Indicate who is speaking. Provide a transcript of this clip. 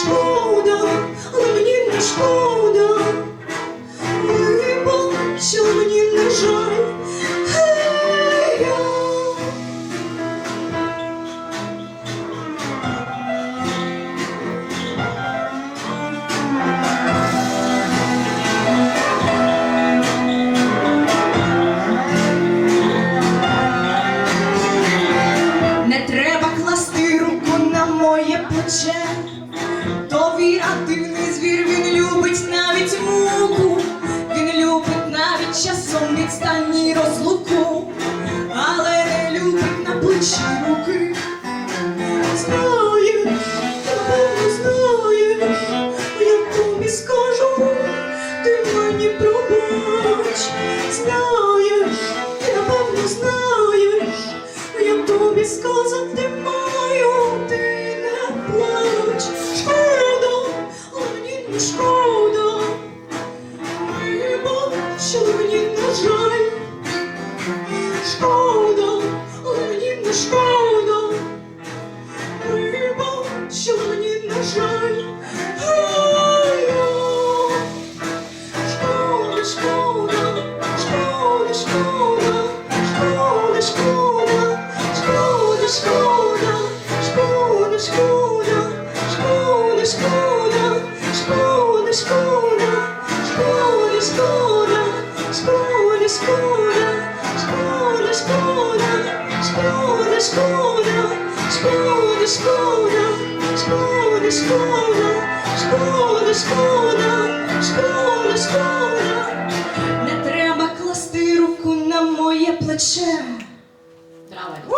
Speaker 1: Шкода, мені не шкода,
Speaker 2: моє плече. Довіра дивний звір, він любить навіть муку, він любить навіть часом відстані розлуку, але не любить на плечі руки.
Speaker 1: Знаєш, напевно знаєш, я тобі скажу, ти мені пробач. Знаєш, напевно знаєш, шкода. Вибач, що мені не жаль. Шкода, мені не шкода. Вибач, що мені не жаль. Шкода, шкода, шкода, шкода, шкода, шкода, шкода, шкода, шкода, шкода, шкода, шкода, шкода, шкода, шкода, шкода, шкода, шкода, шкода, шкода, шкода, шкода, шкода, шкода, шкода, шкода.
Speaker 2: Не треба класти руку на моє плече.
Speaker 3: Браво!